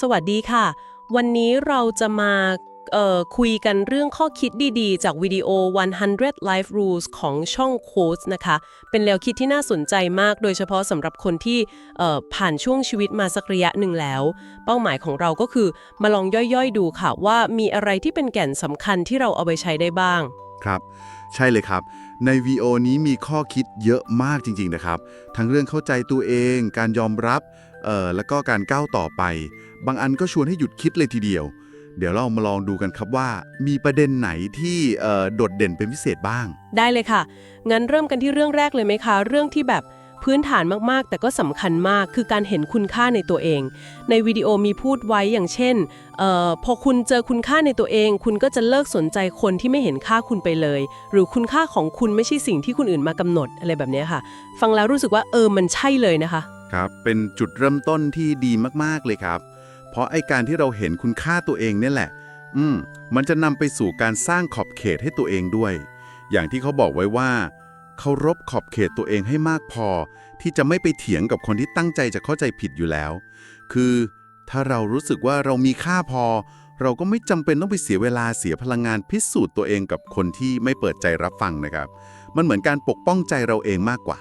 สวัสดีค่ะ วันนี้เราจะมาคุยกันเรื่องข้อคิดดีๆ จากวิดีโอ 100 Life Rules ของช่อง Quotes นะคะ เป็นแนวคิดที่น่าสนใจมาก โดยเฉพาะสำหรับคนที่ผ่านช่วงชีวิตมาสักระยะหนึ่งแล้ว เป้าหมายของเราก็คือมาลองย่อยๆ ดูค่ะ ว่ามีอะไรที่เป็นแก่นสำคัญที่เราเอาไปใช้ได้บ้าง ครับ ใช่เลยครับ ในวีโอนี้มีข้อคิดเยอะมากจริงๆนะครับ ทั้งเรื่องเข้าใจตัวเอง การยอมรับ เอ่อแล้วก็การก้าวต่อไป บางอันก็ชวนให้หยุดคิดเลยทีเดียว เดี๋ยวเรามาลองดูกันครับว่า มีประเด็นไหนที่เอ่อโดดเด่นเป็นพิเศษบ้าง ได้เลยค่ะ งั้นเริ่มกันที่เรื่องแรกเลยไหมคะ เรื่องที่แบบพื้นฐานมากๆ แต่ก็สำคัญมากคือการเห็นคุณค่าในตัวเอง ในวิดีโอมีพูดไว้อย่างเช่นเออพอคุณเจอคุณค่าในตัวเอง คุณก็จะเลิกสนใจคนที่ไม่เห็นค่าคุณไปเลย หรือคุณค่าของคุณไม่ใช่สิ่งที่คนอื่นมากำหนดอะไรแบบเนี้ยค่ะ ฟังแล้วรู้สึกว่าเออมันใช่เลยนะคะ ครับ เป็นจุดเริ่มต้นที่ดีมากๆเลยครับ เพราะไอการที่เราเห็นคุณค่าตัวเองเนี่ยแหละ อืม มันจะนำไปสู่การสร้างขอบเขตให้ตัวเองด้วย อย่างที่เขาบอกไว้ว่าเคารพขอบเขตตัวเองให้มากพอ ที่จะไม่ไปเถียงกับคนที่ตั้งใจจะเข้าใจผิดอยู่แล้ว คือถ้าเรารู้สึกว่าเรามีค่าพอ เราก็ไม่จำเป็นต้องไปเสียเวลาเสียพลังงานพิสูจน์ตัวเองกับคนที่ไม่เปิดใจรับฟังนะครับ มันเหมือนการปกป้องใจเราเองมากกว่า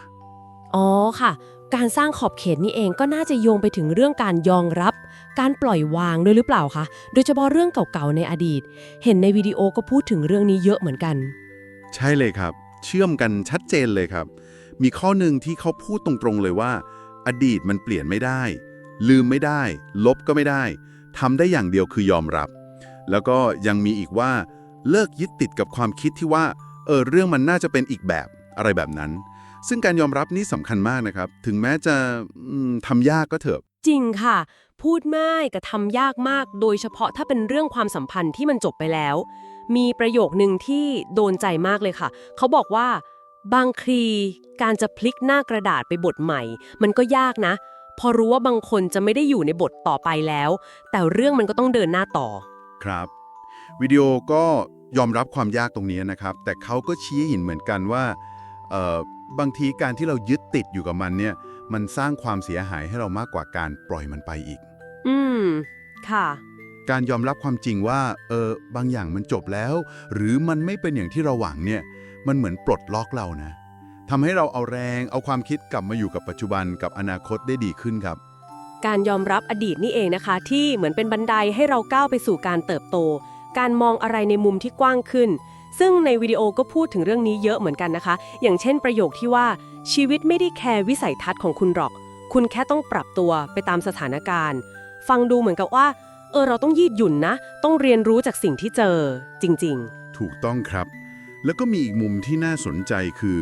อ๋อค่ะ การสร้างขอบเขตนี่เองก็น่าจะโยงไปถึงเรื่องการยอมรับ การปล่อยวางด้วยหรือเปล่าคะ โดยเฉพาะเรื่องเก่าๆในอดีต เห็นในวิดีโอก็พูดถึงเรื่องนี้เยอะเหมือนกัน ใช่เลยครับ เชื่อมกันชัดเจนเลยครับ มีข้อหนึ่งที่เขาพูดตรงๆเลยว่า อดีตมันเปลี่ยนไม่ได้ ลืมไม่ได้ ลบก็ไม่ได้ทำได้อย่างเดียวคือยอมรับ แล้วก็ยังมีอีกว่า เลิกยึดติดกับความคิดที่ว่าเออเรื่องมันน่าจะเป็นอีกแบบอะไรแบบนั้น ซึ่งการยอมรับนี่สำคัญมากนะครับ ถึงแม้จะอืมทำยากก็เถอะ จริงค่ะ พูดง่ายกับทำยากมาก โดยเฉพาะถ้าเป็นเรื่องความสัมพันธ์ที่มันจบไปแล้ว มีประโยคนึงที่โดนใจมากเลยค่ะ เขาบอกว่า บางทีการจะพลิกหน้ากระดาษไปบทใหม่ มันก็ยากนะ พอรู้ว่าบางคนจะไม่ได้อยู่ในบทต่อไปแล้ว แต่เรื่องมันก็ต้องเดินหน้าต่อ ครับ วิดีโอก็ยอมรับความยากตรงนี้นะครับ แต่เขาก็ชี้ให้เห็นเหมือนกันว่าเอ่อ บางทีการที่เรายึดติดอยู่กับมันเนี่ย มันสร้างความเสียหายให้เรามากกว่าการปล่อยมันไปอีก อืม ค่ะ การยอมรับความจริงว่า เออ บางอย่างมันจบแล้ว หรือมันไม่เป็นอย่างที่เราหวังเนี่ย มันเหมือนปลดล็อกเรานะทำให้เราเอาแรง เอาความคิดกลับมาอยู่กับปัจจุบันกับอนาคตได้ดีขึ้นครับ การยอมรับอดีตนี่เองนะคะ ที่เหมือนเป็นบันไดให้เราก้าวไปสู่การเติบโต การมองอะไรในมุมที่กว้างขึ้น ซึ่งในวิดีโอก็พูดถึงเรื่องนี้เยอะเหมือนกันนะคะ อย่างเช่นประโยคที่ว่าชีวิตไม่ได้แคร์วิสัยทัศน์ของคุณหรอก คุณแค่ต้องปรับตัวไปตามสถานการณ์ ฟังดูเหมือนกับว่า เออเราต้องยืดหยุ่นนะ ต้องเรียนรู้จากสิ่งที่เจอ จริงๆ ถูกต้องครับ แล้วก็มีอีกมุมที่น่าสนใจคือ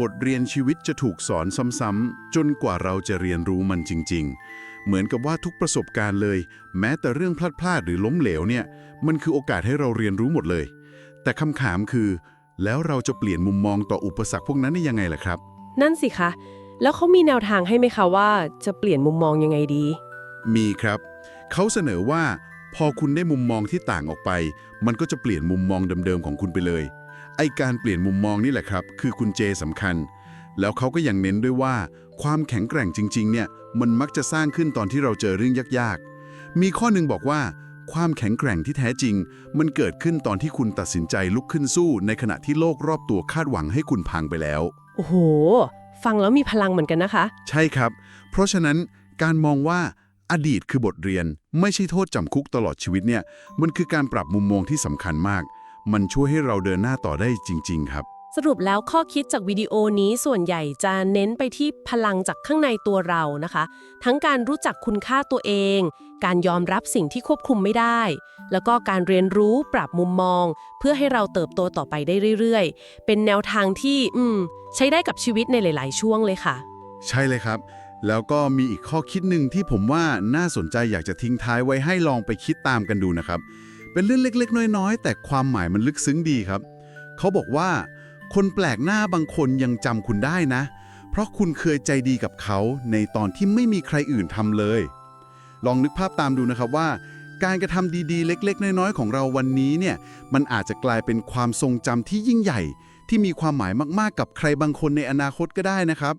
บทเรียนชีวิตจะถูกสอนซ้ำๆจนกว่าเราจะเรียนรู้มันจริง ๆ เหมือนกับว่าทุกประสบการณ์เลย แม้แต่เรื่องพลาดๆหรือล้มเหลวเนี่ย มันคือโอกาสให้เราเรียนรู้หมดเลย แต่คำถามคือ แล้วเราจะเปลี่ยนมุมมองต่ออุปสรรคพวกนั้นได้ยังไงล่ะครับๆนั่นสิคะ แล้วเขามีแนวทางให้ไหมคะว่าจะเปลี่ยนมุมมองยังไงดี มีครับ เขาเสนอว่า พอคุณได้มุมมองที่ต่างออกไป มันก็จะเปลี่ยนมุมมองเดิมๆของคุณไปเลย ไอการเปลี่ยนมุมมองนี่แหละครับ คือคุณเจสำคัญ แล้วเขาก็ยังเน้นด้วยว่า ความแข็งแกร่งจริง ๆ เนี่ย มันมักจะสร้างขึ้นตอนที่เราเจอเรื่องยากๆ มีข้อหนึ่งบอกว่า ความแข็งแกร่งที่แท้จริง มันเกิดขึ้นตอนที่คุณตัดสินใจลุกขึ้นสู้ ในขณะที่โลกรอบตัวคาดหวังให้คุณพังไปแล้ว โอ้โห ฟังแล้วมีพลังเหมือนกันนะคะ ใช่ครับ เพราะฉะนั้นการมองว่าอดีตคือบทเรียน ไม่ใช่โทษจำคุกตลอดชีวิตเนี่ย มันคือการปรับมุมมองที่สำคัญมาก มันช่วยให้เราเดินหน้าต่อได้จริง ๆ ครับ สรุปแล้วข้อคิดจากวิดีโอนี้ส่วนใหญ่จะเน้นไปที่พลังจากข้างในตัวเรานะคะ ทั้งการรู้จักคุณค่าตัวเอง การยอมรับสิ่งที่ควบคุมไม่ได้ แล้วก็การเรียนรู้ปรับมุมมอง เพื่อให้เราเติบโตต่อไปได้เรื่อยๆ เป็นแนวทางที่อืมใช้ได้กับชีวิตในหลาย ๆ ช่วงเลยค่ะ ใช่เลยครับ แล้วก็มีอีกข้อคิดหนึ่งที่ผมว่าน่าสนใจอยากจะทิ้งท้ายไว้ให้ลองไปคิดตามกันดูนะครับ เป็นเรื่องเล็กๆ น้อยๆ แต่ความหมายมันลึกซึ้งดีครับ เขาบอกว่า คนแปลกหน้าบางคนยังจำคุณได้นะ เพราะคุณเคยใจดีกับเขาในตอนที่ไม่มีใครอื่นทำเลย ลองนึกภาพตามดูนะครับว่า การกระทำดีๆ เล็ก ๆ น้อยๆ ของเราวันนี้เนี่ยมันอาจจะกลายเป็นความทรงจำที่ยิ่งใหญ่ ที่มีความหมายมากๆ กับใครบางคนในอนาคตก็ได้นะครับ